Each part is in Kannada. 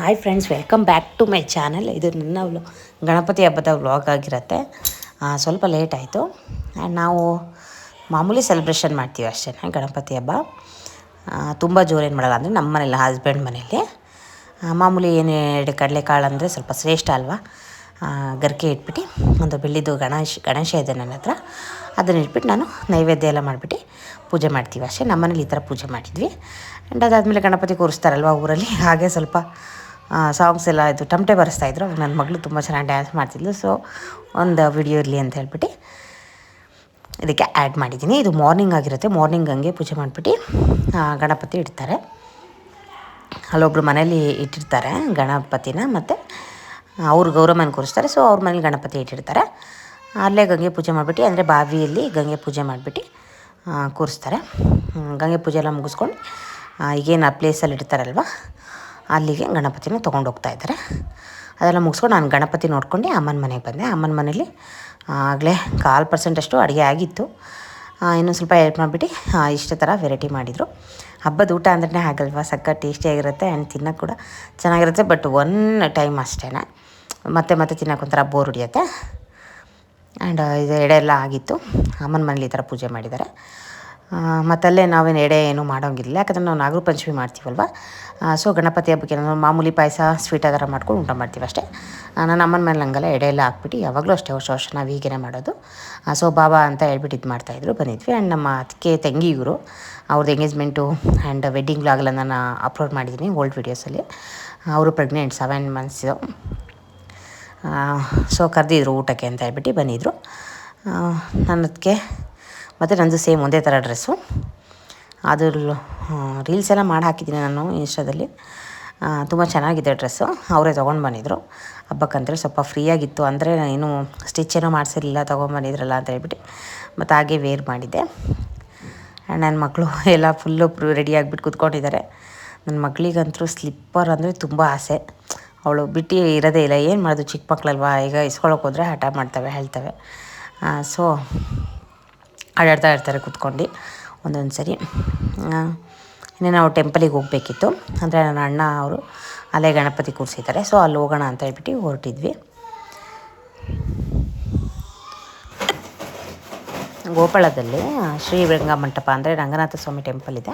Hi friends welcome back to my channel ಇದು ನನ್ನ ವ್ಲೋ ಗಣಪತಿ ಹಬ್ಬದ ವ್ಲಾಗ್ ಆಗಿರುತ್ತೆ. ಸ್ವಲ್ಪ ಲೇಟ್ ಆಯಿತು. ಆ್ಯಂಡ್ ನಾವು ಮಾಮೂಲಿ ಸೆಲೆಬ್ರೇಷನ್ ಮಾಡ್ತೀವಿ ಅಷ್ಟೇ, ಗಣಪತಿ ಹಬ್ಬ. ತುಂಬ ಜೋರೇನು ಮಾಡಲ್ಲ ಅಂದರೆ ನಮ್ಮ ಮನೇಲಿ. ಹಸ್ಬೆಂಡ್ ಮನೇಲಿ ಮಾಮೂಲಿ ಏನು ಎರಡು ಕಡಲೆಕಾಳು ಅಂದರೆ ಸ್ವಲ್ಪ ಶ್ರೇಷ್ಠ ಅಲ್ವಾ? ಗರಿಕೆ ಇಟ್ಬಿಟ್ಟು, ಒಂದು ಬೆಳ್ಳಿದು ಗಣೇಶ ಗಣೇಶ ಇದೆ ನನ್ನ ಹತ್ರ. ಅದನ್ನು ಇಟ್ಬಿಟ್ಟು ನಾನು ನೈವೇದ್ಯ ಎಲ್ಲ ಮಾಡಿಬಿಟ್ಟು ಪೂಜೆ ಮಾಡ್ತೀವಿ ಅಷ್ಟೇ. ನಮ್ಮನೇಲಿ ಈ ಥರ ಪೂಜೆ ಮಾಡಿದ್ವಿ. ಆ್ಯಂಡ್ ಅದಾದಮೇಲೆ ಗಣಪತಿ ಕೂರಿಸ್ತಾರಲ್ವ ಊರಲ್ಲಿ? ಹಾಗೆ ಸ್ವಲ್ಪ ಸಾಂಗ್ಸ್ ಎಲ್ಲ ಇದು ಟಮಟೆ ಬರೆಸ್ತಾಯಿದ್ರು ನನ್ನ ಮಗಳು ತುಂಬ ಚೆನ್ನಾಗಿ ಡ್ಯಾನ್ಸ್ ಮಾಡ್ತಿದ್ಲು. ಸೊ ಒಂದು ವಿಡಿಯೋ ಇರಲಿ ಅಂತ ಹೇಳ್ಬಿಟ್ಟು ಇದಕ್ಕೆ ಆ್ಯಡ್ ಮಾಡಿದ್ದೀನಿ. ಇದು ಮಾರ್ನಿಂಗ್ ಆಗಿರುತ್ತೆ. ಮಾರ್ನಿಂಗ್ ಹಂಗೆ ಪೂಜೆ ಮಾಡಿಬಿಟ್ಟು ಗಣಪತಿ ಇಡ್ತಾರೆ. ಅಲ್ಲೊಬ್ರು ಮನೇಲಿ ಇಟ್ಟಿರ್ತಾರೆ, ಗಣಪತಿನ ಮತ್ತು ಅವ್ರು ಗೌರಮ್ಮನ ಕೂರಿಸ್ತಾರೆ. ಸೊ ಅವ್ರ ಮನೇಲಿ ಗಣಪತಿ ಇಟ್ಟಿರ್ತಾರೆ. ಅಲ್ಲೇ ಗಂಗೆ ಪೂಜೆ ಮಾಡಿಬಿಟ್ಟು, ಅಂದರೆ ಬಾವಿಯಲ್ಲಿ ಗಂಗೆ ಪೂಜೆ ಮಾಡಿಬಿಟ್ಟು ಕೂರಿಸ್ತಾರೆ. ಗಂಗೆ ಪೂಜೆ ಎಲ್ಲ ಮುಗಿಸ್ಕೊಂಡು ಈಗೇನು ಆ ಪ್ಲೇಸಲ್ಲಿ ಇಡ್ತಾರಲ್ವ? ಅಲ್ಲಿಗೆ ಗಣಪತಿನ ತೊಗೊಂಡು ಹೋಗ್ತಾ ಇದ್ದಾರೆ. ಅದೆಲ್ಲ ಮುಗಿಸ್ಕೊಂಡು ನಾನು ಗಣಪತಿ ನೋಡ್ಕೊಂಡು ಅಮ್ಮನ ಮನೆಗೆ ಬಂದೆ. ಅಮ್ಮನ ಮನೇಲಿ ಆಗಲೇ ಕಾಲು ಪರ್ಸೆಂಟಷ್ಟು ಅಡುಗೆ ಆಗಿತ್ತು. ಇನ್ನೊಂದು ಸ್ವಲ್ಪ ಹೆಲ್ಪ್ ಮಾಡಿಬಿಟ್ಟು ಇಷ್ಟು ಥರ ವೆರೈಟಿ ಮಾಡಿದರು. ಹಬ್ಬದ ಊಟ ಅಂದ್ರೆ ಆಗಲ್ವಾ ಸಕ್ಕ ಟೇಸ್ಟಿಯಾಗಿರುತ್ತೆ ಆ್ಯಂಡ್ ತಿನ್ನೋಕೆ ಕೂಡ ಚೆನ್ನಾಗಿರುತ್ತೆ ಬಟ್ ಒನ್ ಟೈಮ್ ಅಷ್ಟೇ ಮತ್ತೆ ಮತ್ತೆ ತಿನ್ನೋಕೆ ಒಂಥರ ಬೋರ್ ಹೊಡಿಯುತ್ತೆ. ಆ್ಯಂಡ್ ಇದು ಎಡೆ ಎಲ್ಲ ಆಗಿತ್ತು. ಅಮ್ಮನ ಮನೇಲಿ ಈ ಥರ ಪೂಜೆ ಮಾಡಿದ್ದಾರೆ. ಮತ್ತಲ್ಲೇ ನಾವೇನು ಎಡೆ ಏನು ಮಾಡೋಂಗಿಲ್ಲ ಯಾಕಂದರೆ ನಾವು ನಾಗರ ಪಂಚಮಿ ಮಾಡ್ತೀವಲ್ವ? ಸೊ ಗಣಪತಿ ಹಬ್ಬಕ್ಕೆ ನಾವು ಮಾಮೂಲಿ ಪಾಯಸ ಸ್ವೀಟ್ ಆ ಥರ ಮಾಡ್ಕೊಂಡು ಊಟ ಮಾಡ್ತೀವಿ ಅಷ್ಟೇ. ನಾನು ನನ್ನ ಅಮ್ಮನ ಮೇಲೆ ಹಂಗಲ್ಲ ಎಡೆ ಎಲ್ಲ ಹಾಕ್ಬಿಟ್ಟು ಯಾವಾಗಲೂ ಅಷ್ಟೇ ವರ್ಷ ವರ್ಷ ನಾವು ಹೀಗೇ ಮಾಡೋದು. ಸೊ ಬಾಬಾ ಅಂತ ಹೇಳ್ಬಿಟ್ಟು ಇದು ಮಾಡ್ತಾಯಿದ್ರು ಬಂದಿದ್ವಿ. ಆ್ಯಂಡ್ ನಮ್ಮ ಅದಕ್ಕೆ ತಂಗಿ ಇವರು ಅವ್ರದ್ದು ಎಂಗೇಜ್ಮೆಂಟು ಆ್ಯಂಡ್ ವೆಡ್ಡಿಂಗ್ ಆಗಲ್ಲ ನಾನು ಅಪ್ಲೋಡ್ ಮಾಡಿದ್ದೀನಿ ಓಲ್ಡ್ ವೀಡಿಯೋಸಲ್ಲಿ ಅವರು ಪ್ರೆಗ್ನೆಂಟ್ ಸೆವೆನ್ ಮಂತ್ಸು ಸೊ ಕರೆದಿದ್ರು ಊಟಕ್ಕೆ ಅಂತ ಹೇಳ್ಬಿಟ್ಟು ಬಂದಿದ್ದರು ನಾನು ಅದಕ್ಕೆ ಮತ್ತು ನಂದು ಸೇಮ್ ಒಂದೇ ಥರ ಡ್ರೆಸ್ಸು. ಅದು ರೀಲ್ಸ್ ಎಲ್ಲ ಮಾಡಿ ಹಾಕಿದ್ದೀನಿ ನಾನು ಇನ್ಸ್ಟಾದಲ್ಲಿ ತುಂಬ ಚೆನ್ನಾಗಿದೆ ಡ್ರೆಸ್ಸು. ಅವರೇ ತೊಗೊಂಡು ಬಂದಿದ್ರು. ಹಬ್ಬಕ್ಕಂತೇಳಿ ಸ್ವಲ್ಪ ಫ್ರೀಯಾಗಿತ್ತು. ಅಂದರೆ ಏನು ಸ್ಟಿಚ್ ಏನೋ ಮಾಡಿಸಿರಲಿಲ್ಲ ತೊಗೊಂಬಂದಿದ್ರಲ್ಲ ಅಂತ ಹೇಳ್ಬಿಟ್ಟು. ಮತ್ತು ಹಾಗೆ ವೇರ್ ಮಾಡಿದ್ದೆ ಆ್ಯಂಡ್ ನನ್ನ ಮಕ್ಕಳು ಎಲ್ಲ ಫುಲ್ಲು ರೆಡಿ ಆಗಿಬಿಟ್ಟು ಕೂತ್ಕೊಂಡಿದ್ದಾರೆ. ನನ್ನ ಮಗಳಿಗಂತೂ ಸ್ಲಿಪ್ಪರ್ ಅಂದರೆ ತುಂಬ ಆಸೆ. ಅವಳು ಬಿಟ್ಟು ಇರೋದೇ ಇಲ್ಲ. ಏನು ಮಾಡೋದು, ಚಿಕ್ಕ ಮಕ್ಕಳಲ್ವಾ ಈಗ ಇಸ್ಕೊಳಕ್ಕೆ ಹೋದರೆ ಹಠ ಮಾಡ್ತವೆ, ಹೇಳ್ತವೆ. ಸೊ ಆಡಾಡ್ತಾ ಇರ್ತಾರೆ ಕೂತ್ಕೊಂಡು ಒಂದೊಂದು ಸರಿ. ಇನ್ನೇ ನಾವು ಟೆಂಪಲಿಗೆ ಹೋಗಬೇಕಿತ್ತು. ಅಂದರೆ ನನ್ನ ಅಣ್ಣ ಅವರು ಅಲ್ಲೇ ಗಣಪತಿ ಕೂರಿಸಿದ್ದಾರೆ. ಸೊ ಅಲ್ಲಿ ಹೋಗೋಣ ಅಂತ ಹೇಳ್ಬಿಟ್ಟು ಹೊರಟಿದ್ವಿ. ಗೋಪಾಳದಲ್ಲಿ ಶ್ರೀ ರಂಗ ಮಂಟಪ ಅಂದರೆ ರಂಗನಾಥ ಸ್ವಾಮಿ ಟೆಂಪಲ್ ಇದೆ.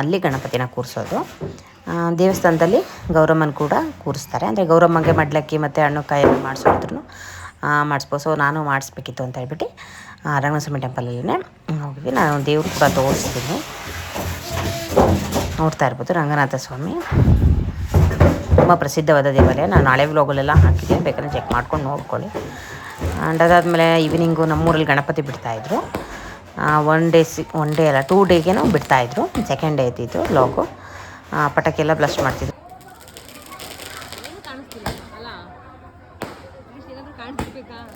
ಅಲ್ಲಿ ಗಣಪತಿನ ಕೂರಿಸೋದು. ದೇವಸ್ಥಾನದಲ್ಲಿ ಗೌರಮ್ಮನ ಕೂಡ ಕೂರಿಸ್ತಾರೆ. ಅಂದರೆ ಗೌರಮ್ಮಗೆ ಮಡ್ಲಕ್ಕಿ ಮತ್ತು ಹಣ್ಣು ಕಾಯಿ ಎಲ್ಲ ಮಾಡಿಸೋದ್ರು ಮಾಡಿಸ್ಬೋದು. ಸೊ ನಾನು ಮಾಡಿಸ್ಬೇಕಿತ್ತು ಅಂತ ಹೇಳ್ಬಿಟ್ಟು ರಂಗನಸ್ವಾಮಿ ಟೆಂಪಲಲ್ಲೇ ಹೋಗಿದ್ವಿ. ನಾನು ದೇವ್ರು ಕೂಡ ತೋರಿಸ್ತೀನಿ. ನೋಡ್ತಾ ಇರ್ಬೋದು ರಂಗನಾಥ ಸ್ವಾಮಿ ತುಂಬ ಪ್ರಸಿದ್ಧವಾದ ದೇವಾಲಯ. ನಾನು ಹಳೆ ವ್ಲಾಗಲೆಲ್ಲ ಹಾಕಿದ್ದೀನಿ ಬೇಕಾದ್ರೆ ಚೆಕ್ ಮಾಡ್ಕೊಂಡು ನೋಡ್ಕೊಳ್ಳಿ. ಆ್ಯಂಡ್ ಅದಾದಮೇಲೆ ಈವ್ನಿಂಗು ನಮ್ಮೂರಲ್ಲಿ ಗಣಪತಿ ಬಿಡ್ತಾಯಿದ್ರು ಒನ್ ಡೇ ಸಿ ಒನ್ ಡೇ ಅಲ್ಲ ಟೂ ಡೇಗೇನೋ ಬಿಡ್ತಾಯಿದ್ರು ಸೆಕೆಂಡ್ ಡೇ ಇದ್ದಿದ್ದು ಲಾಗು ಪಟಾಕಿ ಎಲ್ಲ ಬ್ಲಸ್ಟ್ ಮಾಡ್ತಿದ್ರು ಏನು ಕಾಣಿಸ್ತಿಲ್ಲ ಅಲ್ಲ ಅಟ್ಲೀಸ್ಟ್ ಏನಾದರೂ ಕಾಣಿಸ್ಬೇಕಾ ಆ,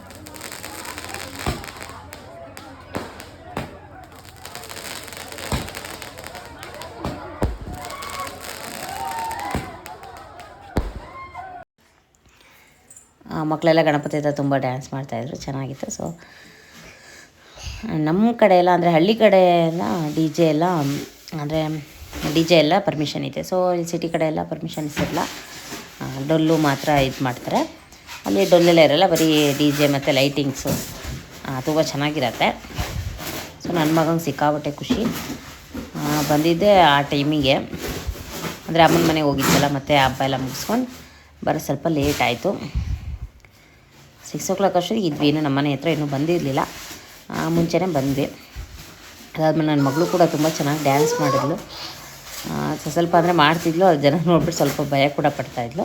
ಮಕ್ಕಳೆಲ್ಲ ಗಣಪತಿ ಹತ್ರ ತುಂಬ ಡ್ಯಾನ್ಸ್ ಮಾಡ್ತಾಯಿದ್ರು ಚೆನ್ನಾಗಿತ್ತು. ಸೊ ನಮ್ಮ ಕಡೆ ಎಲ್ಲ ಅಂದರೆ ಹಳ್ಳಿ ಕಡೆ ಎಲ್ಲ ಡಿ ಜೆ ಎಲ್ಲ, ಅಂದರೆ ಡಿ ಜೆ ಎಲ್ಲ ಪರ್ಮಿಷನ್ ಇದೆ. ಸೊ ಇಲ್ಲಿ ಸಿಟಿ ಕಡೆ ಎಲ್ಲ ಪರ್ಮಿಷನ್ ಇರಲ್ಲ ಡೊಲ್ಲು ಮಾತ್ರ ಇದು ಮಾಡ್ತಾರೆ. ಅಲ್ಲಿ ಡೊಲ್ಲೆಲ್ಲ ಇರಲ್ಲ, ಬರೀ ಡಿ ಜೆ ಮತ್ತು ಲೈಟಿಂಗ್ಸು ತುಂಬ ಚೆನ್ನಾಗಿರತ್ತೆ. ಸೊ ನನ್ನ ಮಗಂಗೆ ಸಿಕ್ಕಾಬಟ್ಟೆ ಖುಷಿ. ಬಂದಿದ್ದೆ ಆ ಟೈಮಿಗೆ ಅಂದರೆ ಅಮ್ಮನ ಮನೆಗೆ ಹೋಗಿದ್ದಲ್ಲ ಮತ್ತು ಹಬ್ಬ ಎಲ್ಲ ಮುಗಿಸ್ಕೊಂಡು ಬರೋ ಸ್ವಲ್ಪ ಲೇಟ್ ಆಯಿತು. ಸಿಕ್ಸ್ ಓ ಕ್ಲಾಕ್ ಅಷ್ಟೊತ್ತಿಗೆ ಇದ್ವಿ. ಇನ್ನೂ ನಮ್ಮನೆ ಹತ್ರ ಇನ್ನೂ ಬಂದಿರಲಿಲ್ಲ. ಮುಂಚೆನೇ ಬಂದ್ವಿ. ಅದಾದಮೇಲೆ ನನ್ನ ಮಗಳು ಕೂಡ ತುಂಬ ಚೆನ್ನಾಗಿ ಡ್ಯಾನ್ಸ್ ಮಾಡಿದ್ಲು. ಸ್ವಲ್ಪ ಅಂದರೆ ಮಾಡ್ತಿದ್ಲು. ಅದು ಜನ ನೋಡ್ಬಿಟ್ಟು ಸ್ವಲ್ಪ ಭಯ ಕೂಡ ಪಡ್ತಾಯಿದ್ಲು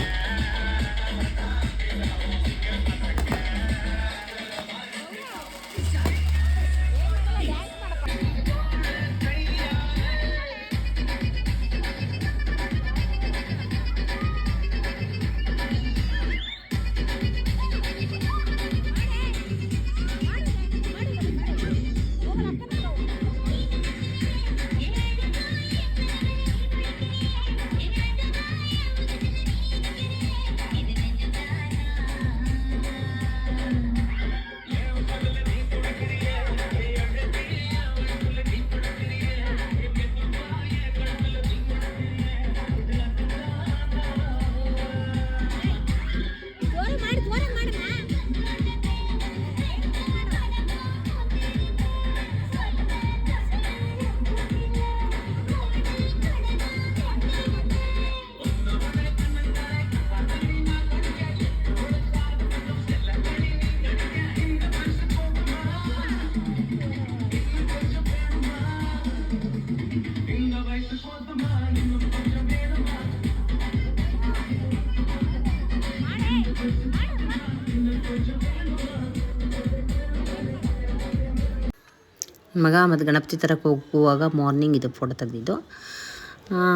ಮಗ ಮತ್ತು ಗಣಪತಿ ತರಕ್ಕೆ ಹೋಗುವಾಗ ಮಾರ್ನಿಂಗ್ ಇದು ಫೋಟೋ ತೆಗೆದಿದ್ದು.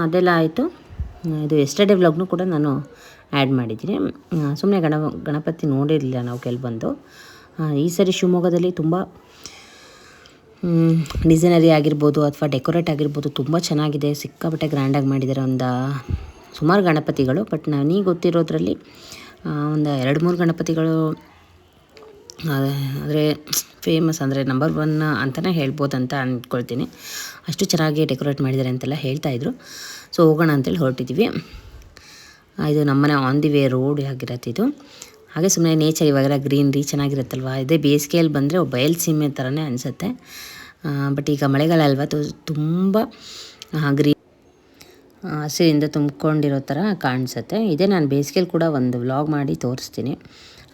ಅದೆಲ್ಲ ಆಯಿತು. ಇದು ಎಸ್ಟರ್ಡೇ ವ್ಲಾಗ್ನು ಕೂಡ ನಾನು ಆ್ಯಡ್ ಮಾಡಿದ್ದೀನಿ. ಸುಮ್ಮನೆ ಗಣ, ಗಣಪತಿ ನೋಡಿರಲಿಲ್ಲ ನಾವು ಕೆಲವೊಂದು. ಈ ಸರಿ ಶಿವಮೊಗ್ಗದಲ್ಲಿ ತುಂಬ ಡಿಸೈನರಿ ಆಗಿರ್ಬೋದು ಅಥವಾ ಡೆಕೋರೇಟ್ ಆಗಿರ್ಬೋದು ತುಂಬ ಚೆನ್ನಾಗಿದೆ. ಸಿಕ್ಕಾಪಟ್ಟೆ ಗ್ರ್ಯಾಂಡಾಗಿ ಮಾಡಿದ್ದಾರೆ ಒಂದು ಸುಮಾರು ಗಣಪತಿಗಳು. ಬಟ್ ನನಗೆ ಗೊತ್ತಿರೋದ್ರಲ್ಲಿ ಒಂದು ಎರಡು ಮೂರು ಗಣಪತಿಗಳು ಅಂದರೆ ಫೇಮಸ್ ಅಂದರೆ ನಂಬರ್ ಒನ್ ಅಂತಲೇ ಹೇಳ್ಬೋದು ಅಂತ ಅಂದ್ಕೊಳ್ತೀನಿ ಅಷ್ಟು ಚೆನ್ನಾಗಿ ಡೆಕೋರೇಟ್ ಮಾಡಿದ್ದಾರೆ ಅಂತೆಲ್ಲ ಹೇಳ್ತಾಯಿದ್ರು ಸೊ ಹೋಗೋಣ ಅಂತೇಳಿ ಹೊರಟಿದ್ವಿ. ಇದು ನಮ್ಮನೆ ಆನ್ ದಿ ವೇ ರೋಡ್ ಆಗಿರತ್ತೆ ಇದು. ಹಾಗೆ ಸುಮ್ಮನೆ ನೇಚರ್ ಇವಾಗೆಲ್ಲ ಗ್ರೀನ್ರಿ ಚೆನ್ನಾಗಿರುತ್ತಲ್ವ? ಇದೇ ಬೇಸಿಗೆಯಲ್ಲಿ ಬಂದರೆ ಬಯಲು ಸೀಮೆ ಥರನೇ ಅನಿಸುತ್ತೆ. ಬಟ್ ಈಗ ಮಳೆಗಾಲ ಅಲ್ವಾ ತುಂಬ ಗ್ರೀನ್ ಹಸಿರಿಂದ ತುಂಬಿಕೊಂಡಿರೋ ಥರ ಕಾಣಿಸುತ್ತೆ. ಇದೇ ನಾನು ಬೇಸಿಗೆಯಲ್ಲಿ ಕೂಡ ಒಂದು ವ್ಲಾಗ್ ಮಾಡಿ ತೋರಿಸ್ತೀನಿ.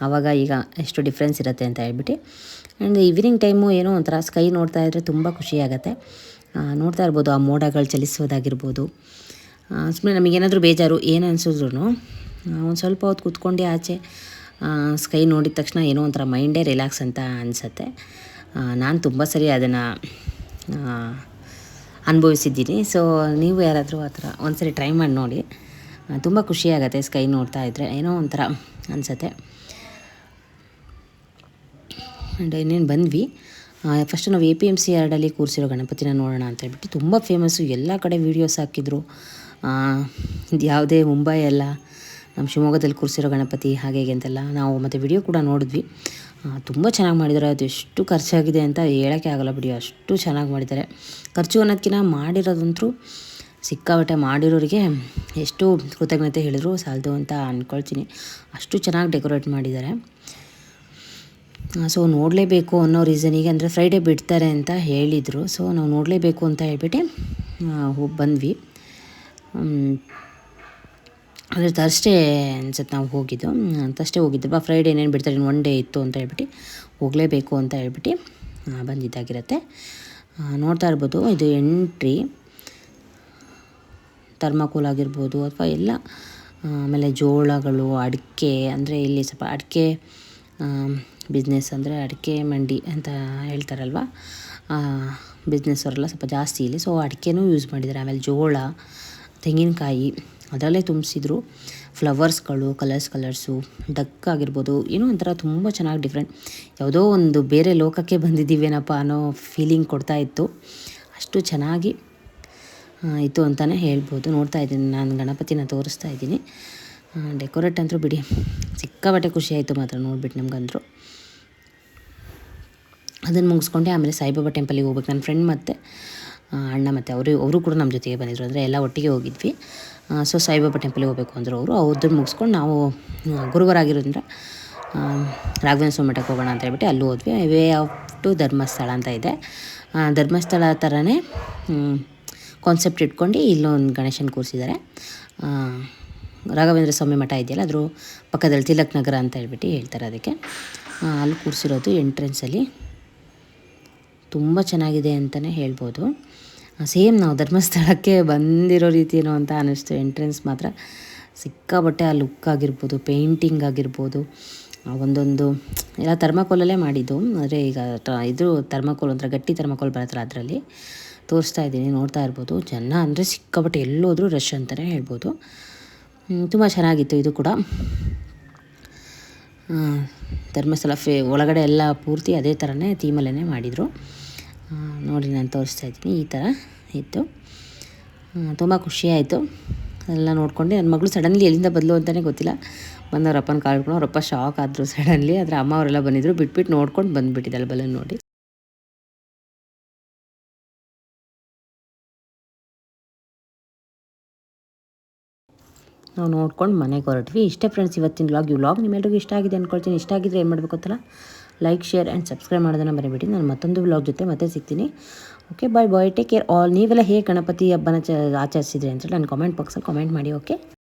ಆವಾಗ ಈಗ ಎಷ್ಟು ಡಿಫ್ರೆನ್ಸ್ ಇರುತ್ತೆ ಅಂತ ಹೇಳ್ಬಿಟ್ಟು. ಆ್ಯಂಡ್ ಈವ್ನಿಂಗ್ ಟೈಮು ಏನೋ ಒಂಥರ ಸ್ಕೈ ನೋಡ್ತಾ ಇದ್ದರೆ ತುಂಬ ಖುಷಿಯಾಗತ್ತೆ ನೋಡ್ತಾ ಇರ್ಬೋದು, ಆ ಮೋಡಗಳು ಚಲಿಸೋದಾಗಿರ್ಬೋದು. ಸುಮ್ಮನೆ ನಮಗೇನಾದರೂ ಬೇಜಾರು, ಏನು ಅನಿಸಿದ್ರು ಒಂದು ಸ್ವಲ್ಪ ಹೊತ್ತು ಕೂತ್ಕೊಂಡು ಆಚೆ ಸ್ಕೈ ನೋಡಿದ ತಕ್ಷಣ ಏನೋ ಒಂಥರ ಮೈಂಡೇ ರಿಲ್ಯಾಕ್ಸ್ ಅಂತ ಅನಿಸುತ್ತೆ. ನಾನು ತುಂಬ ಸರಿ ಅದನ್ನು ಅನುಭವಿಸಿದ್ದೀನಿ. ಸೊ ನೀವು ಯಾರಾದರೂ ಆ ಥರ ಒಂದ್ಸರಿ ಟ್ರೈ ಮಾಡಿ ನೋಡಿ. ತುಂಬ ಖುಷಿಯಾಗತ್ತೆ ಸ್ಕೈ ನೋಡ್ತಾ ಇದ್ದರೆ ಏನೋ ಒಂಥರ ಅನಿಸುತ್ತೆ. ಆ್ಯಂಡ್ ಇನ್ನೇನು ಬಂದ್ವಿ. ಫಸ್ಟ್ ನಾವು ಎ ಪಿ ಎಂ ಸಿ ಯಾರ್ಡಲ್ಲಿ ಕೂರಿಸಿರೋ ಗಣಪತಿನ ನೋಡೋಣ ಅಂತ ಹೇಳ್ಬಿಟ್ಟು ತುಂಬ ಫೇಮಸ್ಸು ಎಲ್ಲ ಕಡೆ ವೀಡಿಯೋಸ್ ಹಾಕಿದ್ರು. ಇದು ಯಾವುದೇ ಮುಂಬೈ ಅಲ್ಲ ನಮ್ಮ ಶಿವಮೊಗ್ಗದಲ್ಲಿ ಕೂರಿಸಿರೋ ಗಣಪತಿ ಹಾಗೆ ಹೀಗೆ ಅಂತೆಲ್ಲ ನಾವು ಮತ್ತು ವಿಡಿಯೋ ಕೂಡ ನೋಡಿದ್ವಿ. ತುಂಬ ಚೆನ್ನಾಗಿ ಮಾಡಿದ್ದಾರೆ ಅದು ಎಷ್ಟು ಖರ್ಚಾಗಿದೆ ಅಂತ ಹೇಳೋಕ್ಕೆ ಆಗಲ್ಲ ಬಿಡಿ, ಅಷ್ಟು ಚೆನ್ನಾಗಿ ಮಾಡಿದ್ದಾರೆ ಖರ್ಚು ಅನ್ನೋದಕ್ಕಿಂತ ಮಾಡಿರೋದಂತೂ ಸಿಕ್ಕಾಬಟ್ಟೆ ಮಾಡಿರೋರಿಗೆ ಎಷ್ಟು ಕೃತಜ್ಞತೆ ಹೇಳಿದ್ರು, ಸಾಲದು ಅಂತ ಅಂದ್ಕೊಳ್ತೀನಿ ಅಷ್ಟು ಚೆನ್ನಾಗಿ ಡೆಕೋರೇಟ್ ಮಾಡಿದ್ದಾರೆ ಸೊ ನೋಡಲೇಬೇಕು ಅನ್ನೋ ರೀಸನಿಗೆ ಅಂದರೆ ಫ್ರೈಡೇ ಬಿಡ್ತಾರೆ ಅಂತ ಹೇಳಿದರು. ಸೊ ನಾವು ನೋಡಲೇಬೇಕು ಅಂತ ಹೇಳ್ಬಿಟ್ಟು ಹೋಗಿ ಬಂದ್ವಿ. ಅಂದರೆ ತರ್ಸ್ಡೇ ಅನ್ಸುತ್ತೆ ನಾವು ಹೋಗಿದ್ದು. ತರ್ಸ್ಡೇ ಹೋಗಿದ್ದು. ಬಾ ಫ್ರೈಡೇ ಏನೇನು ಬಿಡ್ತಾರೆ? ಇನ್ನು ಒನ್ ಡೇ ಇತ್ತು ಅಂತ ಹೇಳ್ಬಿಟ್ಟು ಹೋಗಲೇಬೇಕು ಅಂತ ಹೇಳ್ಬಿಟ್ಟು ಬಂದಿದ್ದಾಗಿರುತ್ತೆ. ನೋಡ್ತಾ ಇರ್ಬೋದು. ಇದು ಎಂಟ್ರಿ ಥರ್ಮಾಕೋಲ್ ಆಗಿರ್ಬೋದು ಅಥವಾ ಎಲ್ಲ, ಆಮೇಲೆ ಜೋಳಗಳು, ಅಡಿಕೆ, ಅಂದರೆ ಇಲ್ಲಿ ಸ್ವಲ್ಪ ಅಡಿಕೆ ಬಿಸ್ನೆಸ್ ಅಂದರೆ ಅಡಿಕೆ, ಮಂಡಿ ಅಂತ ಹೇಳ್ತಾರಲ್ವ? ಬಿಸ್ನೆಸ್ ಅವರೆಲ್ಲ ಸ್ವಲ್ಪ ಜಾಸ್ತಿ ಇಲ್ಲಿ. ಸೊ ಅಡಿಕೆನೂ ಯೂಸ್ ಮಾಡಿದ್ದಾರೆ. ಆಮೇಲೆ ಜೋಳ, ತೆಂಗಿನಕಾಯಿ, ಅದರಲ್ಲೇ ತುಂಬಿಸಿದ್ರು. ಫ್ಲವರ್ಸ್ಗಳು ಕಲರ್ಸ್ ಕಲರ್ಸು ಡಕ್ ಆಗಿರ್ಬೋದು. ಏನೋ ಒಂಥರ ತುಂಬ ಚೆನ್ನಾಗಿ ಡಿಫ್ರೆಂಟ್ ಯಾವುದೋ ಒಂದು ಬೇರೆ ಲೋಕಕ್ಕೆ ಬಂದಿದ್ದೀವೇನಪ್ಪ ಅನ್ನೋ ಫೀಲಿಂಗ್ ಕೊಡ್ತಾ ಇತ್ತು. ಅಷ್ಟು ಚೆನ್ನಾಗಿ ಇತ್ತು ಅಂತಲೇ ಹೇಳ್ಬೋದು. ನೋಡ್ತಾ ಇದ್ದೀನಿ ನಾನು. ಗಣಪತಿನ ತೋರಿಸ್ತಾ ಇದ್ದೀನಿ. ಡೆಕೋರೇಟ್ ಅಂತೂ ಬಿಡಿ. ಸಿಕ್ಕಾಬಟ್ಟೆ ಖುಷಿ ಆಯಿತು ಮಾತ್ರ ನೋಡ್ಬಿಟ್ಟು ನಮಗಂದ್ರು ಅದನ್ನು ಮುಗಿಸ್ಕೊಂಡೆ ಆಮೇಲೆ ಸಾಯಿಬಾಬಾ ಟೆಂಪಲಿಗೆ ಹೋಗ್ಬೇಕು. ನನ್ನ ಫ್ರೆಂಡ್ ಮತ್ತು ಅಣ್ಣ ಮತ್ತು ಅವರು ಅವರು ಕೂಡ ನಮ್ಮ ಜೊತೆಗೆ ಬಂದಿದ್ರು. ಅಂದರೆ ಎಲ್ಲ ಒಟ್ಟಿಗೆ ಹೋಗಿದ್ವಿ. ಸೊ ಸಾಯಿಬಾಬಾ ಟೆಂಪಲಿಗೆ ಹೋಗಬೇಕು ಅಂದರು ಅವರು. ಅವ್ರದ್ದು ಮುಗಿಸ್ಕೊಂಡು ನಾವು ಗುರುವಾರ ಆಗಿರೋದ್ರಿಂದ ರಾಘವೇಂದ್ರ ಸ್ವಾಮಿ ಮಠಕ್ಕೆ ಹೋಗೋಣ ಅಂತ ಹೇಳ್ಬಿಟ್ಟು ಅಲ್ಲೂ ಹೋದ್ವಿ. ವೇ ಆಫ್ ಟು ಧರ್ಮಸ್ಥಳ ಅಂತ ಇದೆ. ಧರ್ಮಸ್ಥಳ ಥರನೇ ಕಾನ್ಸೆಪ್ಟ್ ಇಟ್ಕೊಂಡು ಇಲ್ಲೊಂದು ಗಣೇಶನ ಕೂರಿಸಿದ್ದಾರೆ. ರಾಘವೇಂದ್ರ ಸ್ವಾಮಿ ಮಠ ಇದೆಯಲ್ಲ, ಅದ್ರ ಪಕ್ಕದಲ್ಲಿ ತಿಲಕ್ ನಗರ ಅಂತ ಹೇಳ್ಬಿಟ್ಟು ಹೇಳ್ತಾರೆ ಅದಕ್ಕೆ. ಅಲ್ಲಿ ಕೂರಿಸಿರೋದು ಎಂಟ್ರೆನ್ಸಲ್ಲಿ. ತುಂಬ ಚೆನ್ನಾಗಿದೆ ಅಂತಲೇ ಹೇಳ್ಬೋದು. ಸೇಮ್ ನಾವು ಧರ್ಮಸ್ಥಳಕ್ಕೆ ಬಂದಿರೋ ರೀತಿಯೇನೋ ಅಂತ ಅನ್ನಿಸ್ತು. ಎಂಟ್ರೆನ್ಸ್ ಮಾತ್ರ ಸಿಕ್ಕಾಬಟ್ಟೆ ಆ ಲುಕ್ ಆಗಿರ್ಬೋದು, ಪೇಂಟಿಂಗ್ ಆಗಿರ್ಬೋದು. ಒಂದೊಂದು ಎಲ್ಲ ಥರ್ಮಕೋಲಲ್ಲೇ ಮಾಡಿದ್ದು. ಅಂದರೆ ಈಗ ಇದು ಥರ್ಮಕೋಲ್ ಒಂಥರ ಗಟ್ಟಿ ಥರ್ಮಕೋಲ್ ಬರತ್ತಲ್ಲ ಅದರಲ್ಲಿ. ತೋರಿಸ್ತಾ ಇದ್ದೀನಿ, ನೋಡ್ತಾ ಇರ್ಬೋದು. ಜನ ಅಂದರೆ ಸಿಕ್ಕಾಬಟ್ಟೆ ಎಲ್ಲೋದರೂ ರಶ್ ಅಂತಲೇ ಹೇಳ್ಬೋದು. ತುಂಬ ಚೆನ್ನಾಗಿತ್ತು ಇದು ಕೂಡ. ಧರ್ಮಸ್ಥಳ ಫೇ ಒಳಗಡೆ ಎಲ್ಲ ಪೂರ್ತಿ ಅದೇ ಥರನೇ ಥೀಮಲ್ಲೇ ಮಾಡಿದರು. ನೋಡಿ ನಾನು ತೋರಿಸ್ತಾ ಇದ್ದೀನಿ, ಈ ಥರ ಇತ್ತು. ತುಂಬ ಖುಷಿಯಾಯಿತು ಅದೆಲ್ಲ ನೋಡ್ಕೊಂಡು. ನನ್ನ ಮಗಳು ಸಡನ್ಲಿ ಎಲ್ಲಿಂದ ಬದಲು ಅಂತಲೇ ಗೊತ್ತಿಲ್ಲ. ಬಂದವರಪ್ಪನ ಕಾಲ್ಕೊಂಡು ಕಾಳ್ಕೊಂಡು ಅವರಪ್ಪ ಶಾಕ್ ಆದರು ಸಡನ್ಲಿ ಆದರೆ ಅಮ್ಮ ಅವರೆಲ್ಲ ಬಂದಿದ್ದರು ಬಿಟ್ಬಿಟ್ಟು ನೋಡ್ಕೊಂಡು ಬಂದುಬಿಟ್ಟಿದ್ದಾಳೆ ಬಲನ್ ನೋಡಿ. ನಾವು ನೋಡ್ಕೊಂಡು ಮನೆಗೆ ಹೊರಟ್ವಿ. ಇಷ್ಟೇ ಫ್ರೆಂಡ್ಸ್ ಇವತ್ತಿನ ವ್ಲಾಗ್ ಈ ವ್ಲಾಗ್ ನಿಮ್ಮೆಲ್ಲರಿಗೂ ಇಷ್ಟ ಆಗಿದೆ ಅಂದ್ಕೊಳ್ತೀನಿ ಇಷ್ಟ ಆಗಿದ್ರೆ ಏನು ಮಾಡಬೇಕು ಅಂತಲ್ಲ ಲೈಕ್ ಶೇರ್ ಆ್ಯಂಡ್ ಸಬ್ಸ್ಕ್ರೈಬ್ ಮಾಡೋದನ್ನು ಮರಿಬೇಡಿ. ನಾನು ಮತ್ತೊಂದು ವ್ಲಾಗ್ ಜೊತೆ ಮತ್ತೆ ಸಿಗ್ತೀನಿ. Okay bye bye take care all ನೀವೆಲ್ಲ ಹೇಗೆ ಗಣಪತಿ ಹಬ್ಬನ ಚ, ಆಚರಿಸಿದ್ರಿ ಅಂತೇಳಿ ನಾನು ಕಾಮೆಂಟ್ ಬಾಕ್ಸಲ್ಲಿ ಕಾಮೆಂಟ್ ಮಾಡಿ ಓಕೆ